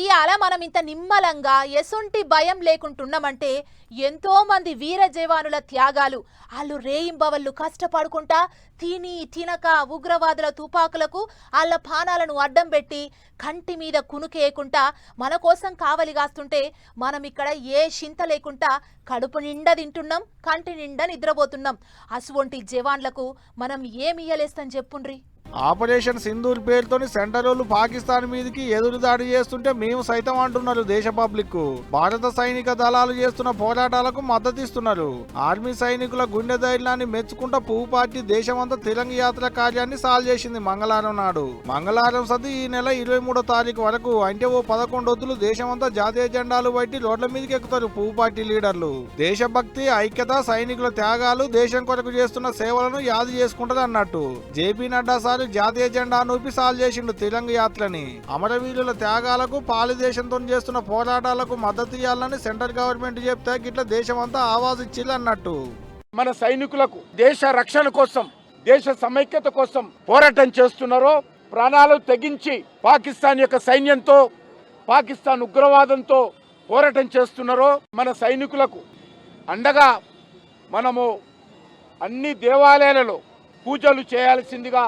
ఇవాళ మనం ఇంత నిమ్మలంగా ఎసుంటి భయం లేకుంటున్నామంటే ఎంతో మంది వీర జవానుల త్యాగాలు. వాళ్ళు రేయింబవళ్ళు కష్టపడుకుంటా తిని తినక ఉగ్రవాదుల తుపాకులకు వాళ్ళ పానాలను అడ్డం పెట్టి కంటి మీద కునుకేయకుండా మన కోసం కావలి కాస్తుంటే మనం ఇక్కడ ఏ చింత లేకుండా కడుపు నిండా తింటున్నాం కంటి నిండా నిద్రపోతున్నాం. అసువంటి జవాన్లకు మనం ఏమి ఇయ్యలేస్తాం చెప్పుండ్రి? ఆపరేషన్ సింధూర్ పేరుతోని సెంట్రల్ పాకిస్తాన్ మీదకి ఎదురు దాడి చేస్తుంటే మేము సైతం అంటున్నారు దేశ పబ్లిక్ భారత సైనిక దళాలు చేస్తున్న పోరాటాలకు మద్దతిస్తున్నారు. ఆర్మీ సైనికుల గుండె ధైర్యాన్ని మెచ్చుకుంటూ పువ్వు పార్టీ దేశమంతా తిరంగ యాత్ర కార్యాన్ని సాల్వ్ చేసింది మంగళవారం నాడు. మంగళవారం సది ఈ నెల ఇరవై మూడో తారీఖు వరకు అంటే ఓ పదకొండు వద్దులు దేశమంతా జాతీయ జెండాలు బట్టి రోడ్ల మీదకి ఎక్కుతారు పువ్వు పార్టీ లీడర్లు. దేశభక్తి ఐక్యత సైనికుల త్యాగాలు దేశం కొరకు చేస్తున్న సేవలను యాదు చేసుకుంటారు అన్నట్టు. జేపీ నడ్డా సార్ జాతీయ జెండా నూపి సాల్ చేసిండు తిరంగ యాత్రని. అమరవీరుల త్యాగాలకు పాలిదేశంతో చేస్తున్న పోరాటాలకు మద్దతు ఇవ్వాలని సెంట్రల్ గవర్నమెంట్ చెప్తే గిట్ల దేశమంతా ఆవాజ్ ఇచ్చిల్లు అన్నట్టు. మన సైనికులకు దేశ రక్షణ కోసం దేశ సమైక్యత కోసం పోరాటం చేస్తున్నారో ప్రాణాలు తెగించి పాకిస్తాన్ యొక్క సైన్యంతో పాకిస్తాన్ ఉగ్రవాదంతో పోరాటం చేస్తున్నారో మన సైనికులకు అండగా మనము అన్ని దేవాలయాలలో పూజలు చేయాల్సిందిగా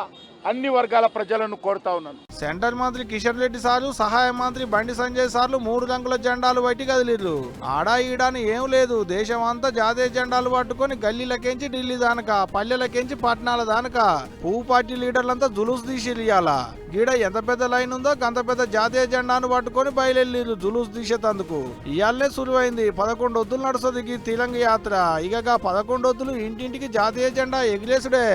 అన్ని వర్గాల ప్రజలను కోరుతా ఉన్నాను. సెంటర్ మంత్రి కిషన్ రెడ్డి సార్లు సహాయ మంత్రి బండి సంజయ్ సార్లు మూడు రంగుల జెండాలు బయటి కదిలిర్రు. ఆడా ఈడాని ఏం లేదు దేశం అంతా జాతీయ జెండాలు పట్టుకొని గల్లీలకెంచి ఢిల్లీ దానక పల్లెలకెంచి పట్టణాల దానక. పువ్వు పార్టీ లీడర్లంతా జులూస్ తీసిరియాల గీడ ఎంత పెద్ద లైన్ ఉందో అంత పెద్ద జాతీయ జెండాను పట్టుకొని బయలుదేరిర్రు జులూస్ తీసేతందుకు ఇయాలనే సులువైంది పదకొండు వద్దులు నడుస్తుంది ఈ తిరంగ యాత్ర. ఇక పదకొండు వద్దులు ఇంటింటికి జాతీయ జెండా ఎగిరేసుడే.